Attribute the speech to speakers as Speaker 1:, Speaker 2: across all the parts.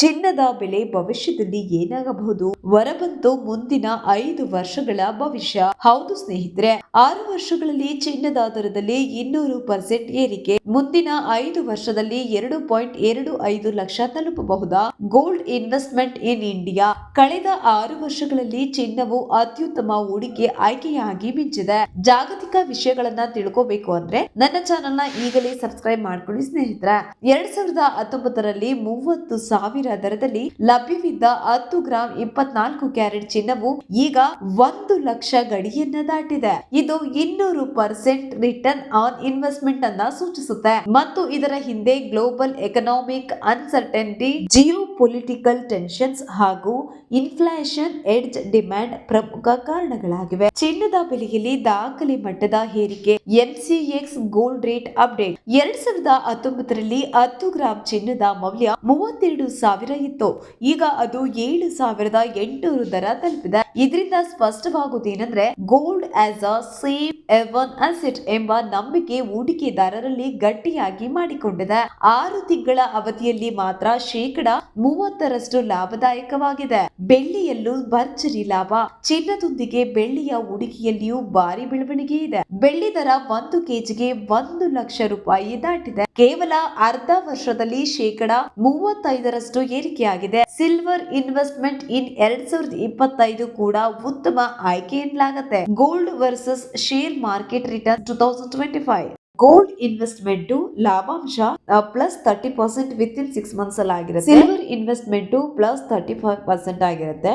Speaker 1: ಚಿನ್ನದ ಬೆಲೆ ಭವಿಷ್ಯದಲ್ಲಿ ಏನಾಗಬಹುದು? ಹೊರಬಂತು ಮುಂದಿನ ಐದು ವರ್ಷಗಳ ಭವಿಷ್ಯ. ಹೌದು ಸ್ನೇಹಿತರೆ, ಆರು ವರ್ಷಗಳಲ್ಲಿ ಚಿನ್ನದ ದರದಲ್ಲಿ ಇನ್ನೂರು ಪರ್ಸೆಂಟ್ ಏರಿಕೆ ಮುಂದಿನ ಐದು ವರ್ಷದಲ್ಲಿ ಎರಡು ಪಾಯಿಂಟ್ ಎರಡು ಐದು lakh ತಲುಪಬಹುದಾ? Gold investment in India. ಕಳೆದ ಆರು ವರ್ಷಗಳಲ್ಲಿ ಚಿನ್ನವು ಅತ್ಯುತ್ತಮ ಹೂಡಿಕೆ ಆಯ್ಕೆಯಾಗಿ ಮಿಂಚಿದೆ ಜಾಗತಿಕ ವಿಷಯಗಳನ್ನ ತಿಳ್ಕೋಬೇಕು ಅಂದ್ರೆ ನನ್ನ ಚಾನೆಲ್ನ ಈಗಲೇ ಸಬ್ಸ್ಕ್ರೈಬ್ ಮಾಡ್ಕೊಳ್ಳಿ ಸ್ನೇಹಿತರೆ. ಎರಡ್ ಸಾವಿರದ ಹತ್ತೊಂಬತ್ತರಲ್ಲಿ ಮೂವತ್ತು ಸಾವಿರ ದರದಲ್ಲಿ ಲಭ್ಯವಿದ್ದ ಹತ್ತು ಗ್ರಾಂ ಇಪ್ಪತ್ನಾಲ್ಕು ಕ್ಯಾರೆಟ್ ಚಿನ್ನವು ಈಗ ಒಂದು ಲಕ್ಷ ಗಡಿಯನ್ನ ದಾಟಿದೆ. ಇದು ಇನ್ನೂರು ಪರ್ಸೆಂಟ್ ರಿಟರ್ನ್ ಆನ್ ಇನ್ವೆಸ್ಟ್ಮೆಂಟ್ ಅನ್ನ ಸೂಚಿಸುತ್ತೆ ಮತ್ತು ಇದರ ಹಿಂದೆ global economic uncertainty geo political tensions ಹಾಗೂ ಇನ್ಫ್ಲೇಷನ್ ಎಡ್ಜ್ ಡಿಮ್ಯಾಂಡ್ ಪ್ರಮುಖ ಕಾರಣಗಳಾಗಿವೆ. ಚಿನ್ನದ ಬೆಲೆಯಲ್ಲಿ ದಾಖಲೆ ಮಟ್ಟದ ಏರಿಕೆ ಎನ್ಸಿಎಕ್ಸ್ ಗೋಲ್ಡ್ ರೇಟ್ ಅಪ್ಡೇಟ್. ಎರಡ್ ಸಾವಿರದ ಹತ್ತೊಂಬತ್ತರಲ್ಲಿ ಹತ್ತು ಗ್ರಾಂ ಚಿನ್ನದ ಮೌಲ್ಯ ಮೂವತ್ತೆರಡು ಸಾವಿರ ಇತ್ತು. ಈಗ ಅದು ಏಳು ಸಾವಿರದ ಎಂಟುನೂರು ದರ ತಲುಪಿದೆ. ಇದರಿಂದ ಸ್ಪಷ್ಟವಾಗುವುದೇನೆಂದ್ರೆ, gold as a safe haven asset ಎಂಬ ನಂಬಿಕೆ ಹೂಡಿಕೆದಾರರಲ್ಲಿ ಗಟ್ಟಿಯಾಗಿ ಮಾಡಿಕೊಂಡಿದೆ. ಆರು ತಿಂಗಳ ಅವಧಿಯಲ್ಲಿ ಮಾತ್ರ ಶೇಕಡ ಮೂವತ್ತರಷ್ಟು ಲಾಭದಾಯಕವಾಗಿದೆ. ಬೆಳ್ಳಿಯಲ್ಲೂ ಭರ್ಜರಿ ಲಾಭ. ಚಿನ್ನದೊಂದಿಗೆ ಬೆಳ್ಳಿಯ ಹೂಡಿಕೆಯಲ್ಲಿಯೂ ಭಾರಿ ಬೆಳವಣಿಗೆ ಇದೆ. ಬೆಳ್ಳಿ ದರ ಒಂದು ಕೆಜಿಗೆ ಒಂದು ಲಕ್ಷ ರೂಪಾಯಿ ದಾಟಿದೆ. ಕೇವಲ ಅರ್ಧ ವರ್ಷದಲ್ಲಿ ಶೇಕಡ ಮೂವತ್ತೈದರಷ್ಟು ಏರಿಕೆಯಾಗಿದೆ. ಸಿಲ್ವರ್ ಇನ್ವೆಸ್ಟ್ಮೆಂಟ್ ಇನ್ ಎರಡ್ ಸಾವಿರದ ಇಪ್ಪತ್ತೈದು ಕೂಡ ಉತ್ತಮ ಆಯ್ಕೆ ಎನ್ನಲಾಗುತ್ತೆ. Gold versus share market return two thousand twenty five. Gold investment ಲಾಭಾಂಶ plus thirty percent within six months ಅಲ್ಲಿ ಆಗಿರುತ್ತೆ. Silver investment plus thirty five percent ಆಗಿರುತ್ತೆ.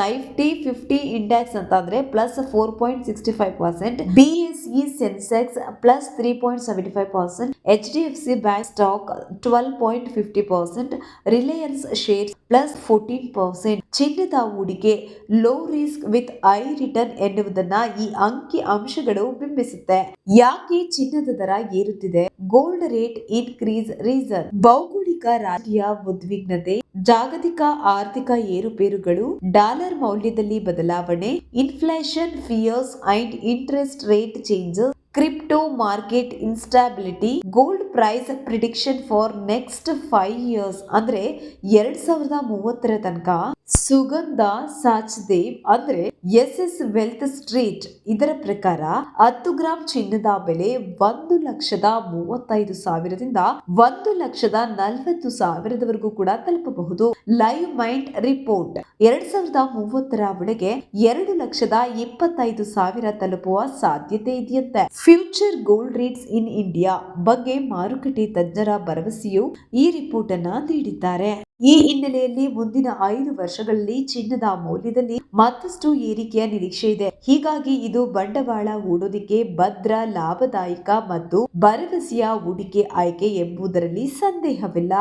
Speaker 1: ನೈಫ್ಟಿ ಫಿಫ್ಟಿ ಇಂಡೆಕ್ಸ್ ಅಂತ ಅಂದ್ರೆ plus four point sixty five percent B S E Sensex plus three point seventy five percent H D F C bank stock twelve point fifty percent Reliance shares plus fourteen percent ಚಿನ್ನದ ಹೂಡಿಕೆ low risk with high return ಎನ್ನುವುದನ್ನ ಈ ಅಂಕಿ ಅಂಶಗಳು ಬಿಂಬಿಸುತ್ತೆ. ಯಾಕೆ ಚಿನ್ನದ ದರ ಏರುತ್ತಿದೆ. Gold rate increase reason. ಭೌಗೋಳಿಕ ರಾಜ್ಯ ಉದ್ವಿಗ್ನತೆ, ಜಾಗತಿಕ ಆರ್ಥಿಕ ಏರುಪೇರುಗಳು, ಡಾಲರ್ ಮೌಲ್ಯದಲ್ಲಿ ಬದಲಾವಣೆ, inflation, fears and interest rate changes, crypto market instability, gold price prediction for next five years ಅಂದ್ರೆ ಎರಡ್ ಸಾವಿರದ ಮೂವತ್ತರ ತನಕ ಸುಗಂಧ ಸಾಚ್ದೇವ್ ಅಂದ್ರೆ ಎಸ್ ಎಸ್ ವೆಲ್ತ್ ಸ್ಟ್ರೀಟ್. ಇದರ ಪ್ರಕಾರ ಹತ್ತು ಗ್ರಾಂ ಚಿನ್ನದ ಬೆಲೆ ಒಂದು ಲಕ್ಷದ ಮೂವತ್ತೈದು ಸಾವಿರದಿಂದ ಒಂದು ಲಕ್ಷದ ನಲವತ್ತು ಸಾವಿರದವರೆಗೂ ಕೂಡ ತಲುಪಬಹುದು. Live mind report. ಎರಡ್ ಸಾವಿರದ ಮೂವತ್ತರ ಒಳಗೆ ಎರಡು ಲಕ್ಷದ ಇಪ್ಪತ್ತೈದು ಸಾವಿರ ತಲುಪುವ ಸಾಧ್ಯತೆ ಇದೆಯಂತೆ. Future gold rates in India ಬಗ್ಗೆ ಮಾರುಕಟ್ಟೆ ತಜ್ಞರ ಭರವಸೆಯು ಈ ರಿಪೋರ್ಟ್ ಅನ್ನ ನೀಡಿದ್ದಾರೆ. ಈ ಹಿನ್ನೆಲೆಯಲ್ಲಿ ಮುಂದಿನ ಐದು ವರ್ಷಗಳಲ್ಲಿ ಚಿನ್ನದ ಮೌಲ್ಯದಲ್ಲಿ ಮತ್ತಷ್ಟು ಏರಿಕೆಯ ನಿರೀಕ್ಷೆ ಇದೆ. ಹೀಗಾಗಿ ಇದು ಬಂಡವಾಳ ಹೂಡೋದಿಕ್ಕೆ ಭದ್ರ, ಲಾಭದಾಯಕ ಮತ್ತು ಭರವಸೆಯ ಹೂಡಿಕೆ ಆಯ್ಕೆ ಎಂಬುದರಲ್ಲಿ ಸಂದೇಹವಿಲ್ಲ.